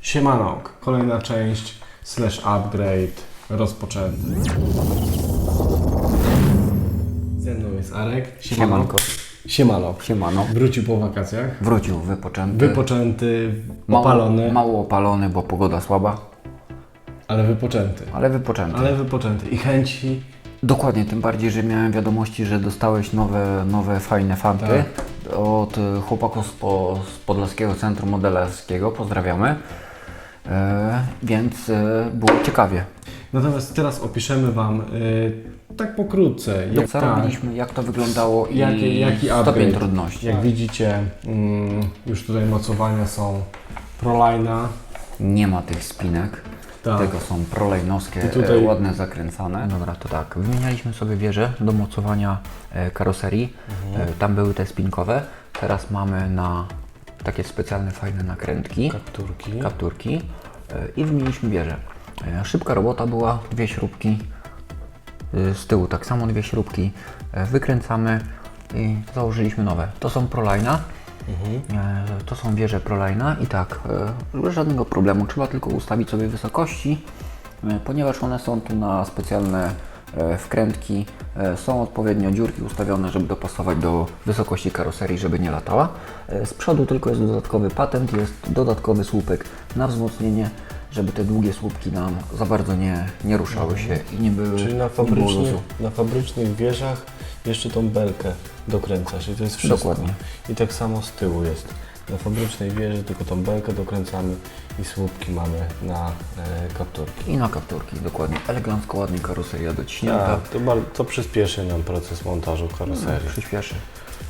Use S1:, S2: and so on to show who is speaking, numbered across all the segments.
S1: Siemano, kolejna część slash upgrade rozpoczęty. Ze mną jest Arek.
S2: Siemanko.
S1: Siemano.
S2: Siemano.
S1: Wrócił po wakacjach.
S2: Wrócił wypoczęty.
S1: Wypoczęty,
S2: mało,
S1: opalony,
S2: Mało opalony, bo pogoda słaba,
S1: ale wypoczęty.
S2: ale wypoczęty.
S1: Ale wypoczęty i chęci.
S2: Dokładnie, tym bardziej, że miałem wiadomości, że dostałeś nowe, nowe fajne fanty
S1: Tak.
S2: od y, chłopaków z, po, z Podlaskiego Centrum Modelarskiego. Pozdrawiamy. E, więc e, było ciekawie.
S1: Natomiast teraz opiszemy Wam y, tak pokrótce, jak,
S2: Co
S1: tak,
S2: robiliśmy, jak to wyglądało i
S1: jaki, jaki
S2: stopień
S1: upgrade.
S2: trudności.
S1: Jak widzicie, mm, już tutaj mocowania są Prolina.
S2: Nie ma tych spinek.
S1: Tak.
S2: Tego są prolejnowskie,
S1: tutaj-
S2: e, ładne, zakręcane. Dobra, to tak. Wymienialiśmy sobie wieże do mocowania e, karoserii.
S1: Mhm.
S2: E, tam były te spinkowe. Teraz mamy na takie specjalne, fajne nakrętki,
S1: Kapturki.
S2: kapturki e, i wymieniliśmy wieże. E, szybka robota była, dwie śrubki. e, z tyłu tak samo dwie śrubki. Wykręcamy i założyliśmy nowe. To są Prolina. E, To są wieże Prolina i tak, żadnego problemu, trzeba tylko ustawić sobie wysokości, ponieważ one są tu na specjalne wkrętki, e, są odpowiednio dziurki ustawione, żeby dopasować do wysokości karoserii, żeby nie latała. E, Z przodu tylko jest dodatkowy patent, jest dodatkowy słupek na wzmocnienie, żeby te długie słupki nam za bardzo nie, nie ruszały się i nie były
S3: Czyli na
S2: nie było
S3: na fabrycznych wieżach jeszcze tą belkę dokręcasz i to jest wszystko.
S2: Dokładnie.
S3: I tak samo z tyłu jest. Na fabrycznej wieży tylko tą belkę dokręcamy i słupki mamy na e, kapturki.
S2: I na kapturki, dokładnie. Elegancko, ładnie karoseria dociśnięta.
S3: Tak, to, bar- to przyspieszy nam proces montażu karoserii.
S2: przyspieszy.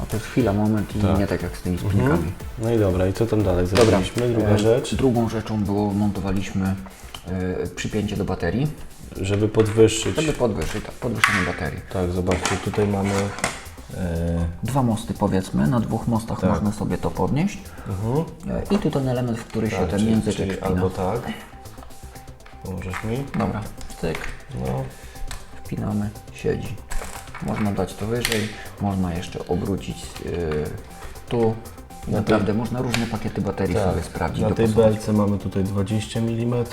S2: No to jest chwila, moment i
S3: Tak.
S2: nie tak jak z tymi spinkami.
S3: Mhm. No i dobra, i co tam dalej zrobiliśmy? Druga
S2: e,
S3: rzecz,
S2: Drugą rzeczą było, montowaliśmy e, przypięcie do baterii,
S3: żeby podwyższyć.
S2: żeby podwyższyć, tak, podwyższenie baterii.
S3: Tak, zobaczcie, tutaj mamy
S2: Dwa mosty powiedzmy, na dwóch mostach
S3: Tak.
S2: można sobie to podnieść.
S3: mhm.
S2: E, I tu ten element, w który się
S3: tak,
S2: ten
S3: czyli,
S2: języczek
S3: czyli
S2: wpina.
S3: albo tak. Pomożesz mi?
S2: Dobra, cyk,
S3: No.
S2: wpinamy, siedzi. Można dać to wyżej, można jeszcze obrócić e, tu.
S3: Na
S2: Naprawdę, można różne pakiety baterii sobie sprawdzić.
S3: Tak. Na tej belce mamy tutaj 20 mm,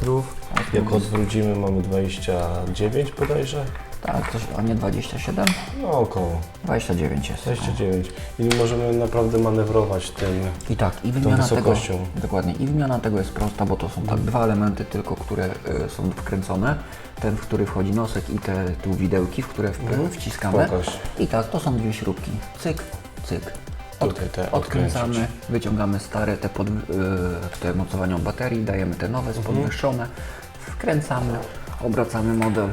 S3: jak odwrócimy mamy 29 bodajże,
S2: Tak, coś, a nie 27?
S3: no około
S2: 29 jest.
S3: 29 i możemy naprawdę manewrować tym.
S2: I tak, i wymiana tego,
S3: wysokością.
S2: dokładnie, i wymiana tego jest prosta, bo to są tak dwa elementy tylko, które y, są wkręcone. Ten, w który wchodzi nosek i te tu widełki, w które w, wciskamy.
S3: Pokaż.
S2: I tak, to są dwie śrubki. Cyk, cyk.
S3: Tutaj te
S2: odkręcamy,
S3: odkręcić.
S2: wyciągamy stare, te, pod, y, te mocowania baterii, dajemy te nowe, podwyższone, wkręcamy, obracamy model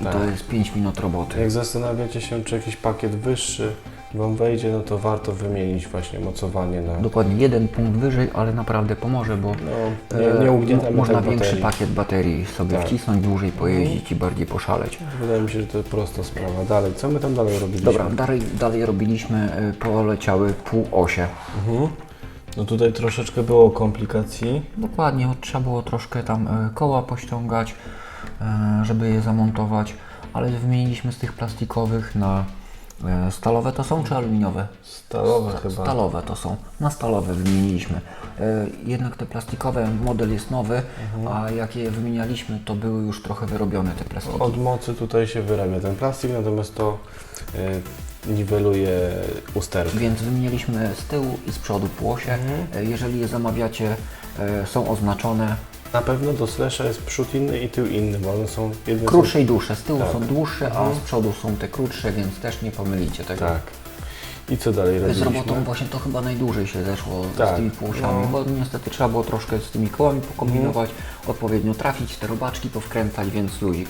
S2: i to
S3: Tak.
S2: jest 5 minut roboty.
S3: Jak zastanawiacie się, czy jakiś pakiet wyższy Wam wejdzie, no to warto wymienić właśnie mocowanie na...
S2: Dokładnie jeden punkt wyżej, ale naprawdę pomoże, bo
S3: No, nie, nie ugniatamy
S2: E, można
S3: tak
S2: większy
S3: baterii.
S2: pakiet baterii sobie
S3: Tak.
S2: wcisnąć, dłużej pojeździć i bardziej poszaleć.
S3: Wydaje mi się, że to prosta sprawa. Dalej, co my tam dalej robiliśmy?
S2: Dobra, dalej, dalej robiliśmy, y, poleciały półosie.
S3: Mhm. No tutaj troszeczkę było komplikacji.
S2: Dokładnie, trzeba było troszkę tam y, koła pościągać, żeby je zamontować, ale wymieniliśmy z tych plastikowych na y, stalowe to są czy aluminiowe?
S3: Stalowe chyba.
S2: Stalowe to są. Na stalowe wymieniliśmy. Y, Jednak te plastikowe, model jest nowy,
S3: Mhm.
S2: a jak je wymienialiśmy, to były już trochę wyrobione te plastiki.
S3: Od mocy tutaj się wyrabia ten plastik, natomiast to y, niweluje usterkę.
S2: Więc wymieniliśmy z tyłu i z przodu płosie.
S3: Mhm.
S2: E, Jeżeli je zamawiacie, e, są oznaczone
S3: Na pewno do slasha jest przód inny i tył inny, bo one są jedne
S2: krótsze i dłuższe. Z tyłu
S3: Tak.
S2: są dłuższe, a z przodu są te krótsze, więc też nie pomylicie tego.
S3: Tak. I co dalej
S2: Z
S3: robiliśmy?
S2: robotą właśnie to chyba najdłużej się zeszło
S3: Tak,
S2: z tymi płosiami,
S3: no.
S2: bo niestety trzeba było troszkę z tymi kołami pokombinować, odpowiednio trafić, te robaczki powkręcać, więc luzik.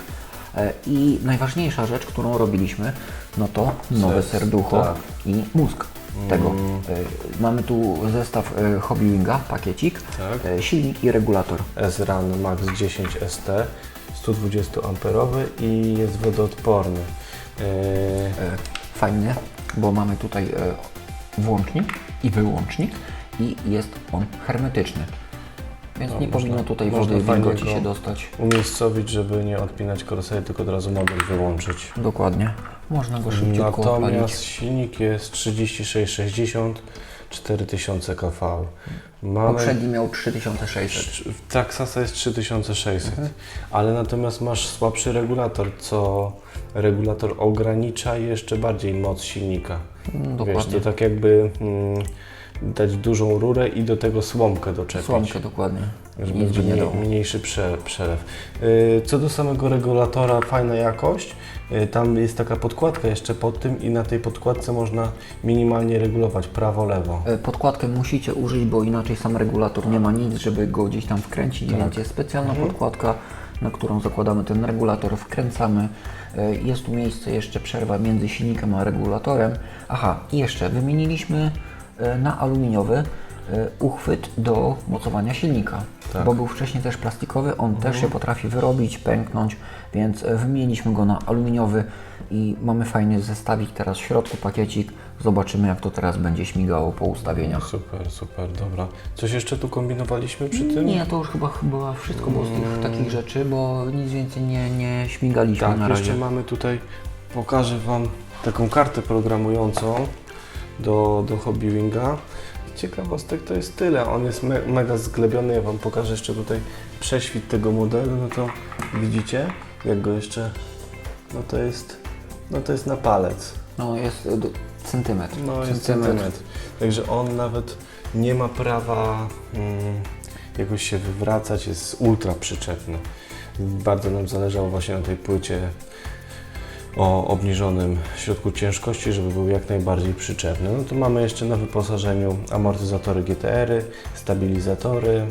S2: E, I najważniejsza rzecz, którą robiliśmy, no to nowe
S3: Ser-
S2: serducho
S3: tak.
S2: i mózg tego. E, Mamy tu zestaw e, Hobbywinga, pakiecik,
S3: Tak.
S2: e, silnik i regulator.
S3: S-Run Max 10 ST 120 amperowy i jest wodoodporny.
S2: Fajnie, bo mamy tutaj włącznik i wyłącznik i jest on hermetyczny. Więc
S3: No,
S2: nie
S3: można-
S2: powinno tutaj
S3: można
S2: wody
S3: fajnie
S2: wilgoci
S3: go-
S2: się dostać.
S3: umiejscowić, żeby nie odpinać karoserii, tylko od razu model wyłączyć.
S2: Dokładnie. Można go szybciutko odpalić.
S3: Natomiast silnik jest 3660 4000 kV. Mamy...
S2: Poprzedni miał 3600.
S3: Taksasa jest 3600, ale natomiast masz słabszy regulator, co regulator ogranicza jeszcze bardziej moc silnika.
S2: Mm,
S3: Wiesz,
S2: Dokładnie.
S3: to tak jakby mm, dać dużą rurę i do tego słomkę doczepić.
S2: Słomkę dokładnie.
S3: Żeby
S2: Nic nie
S3: mniej,
S2: dało.
S3: mniejszy prze, przelew. Y, Co do samego regulatora, fajna jakość. Y, Tam jest taka podkładka jeszcze pod tym i na tej podkładce można minimalnie regulować prawo-lewo.
S2: E, Podkładkę musicie użyć, bo inaczej sam regulator nie ma nic, żeby go gdzieś tam wkręcić,
S3: Tak.
S2: więc jest specjalna
S3: Mhm.
S2: podkładka, na którą zakładamy ten regulator, wkręcamy. E, Jest tu miejsce, jeszcze przerwa między silnikiem a regulatorem. Aha, i jeszcze wymieniliśmy na aluminiowy e, uchwyt do mocowania silnika,
S3: Tak.
S2: bo był wcześniej też plastikowy, on też się potrafi wyrobić, pęknąć, więc e, wymieniliśmy go na aluminiowy i mamy fajny zestawik teraz w środku, pakiecik. Zobaczymy jak to teraz będzie śmigało po ustawieniach.
S3: Super, super, dobra. Coś jeszcze tu kombinowaliśmy przy tym?
S2: Nie, to już chyba, chyba wszystko było z tych takich rzeczy, bo nic więcej nie, nie śmigaliśmy
S3: Tak,
S2: na
S3: jeszcze
S2: razie.
S3: mamy tutaj, pokażę Wam taką kartę programującą do, do Hobbywinga. Ciekawostek to jest tyle, on jest me, mega zglebiony, ja Wam pokażę jeszcze tutaj prześwit tego modelu, no to widzicie, jak go jeszcze, no to jest, no to jest na palec.
S2: No jest do, centymetr.
S3: No jest centymetr. Także on nawet nie ma prawa mm, jakoś się wywracać, jest ultra przyczepny. Bardzo nam zależało właśnie na tej płycie o obniżonym środku ciężkości, żeby był jak najbardziej przyczepny. No to mamy jeszcze na wyposażeniu amortyzatory GTR-y, stabilizatory.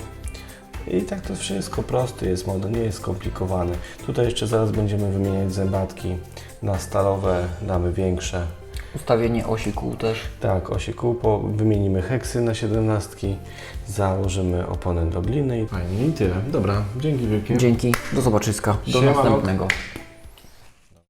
S3: I tak to wszystko prosty jest model, nie jest skomplikowany. Tutaj jeszcze zaraz będziemy wymieniać zębatki na stalowe, damy większe.
S2: Ustawienie osi kół też.
S3: Tak, osi kół, po, wymienimy heksy na 17, założymy oponę do gliny i fajnie i tyle. Dobra, dzięki wielkie.
S2: Dzięki, do zobaczyska, do
S3: Siema.
S2: następnego.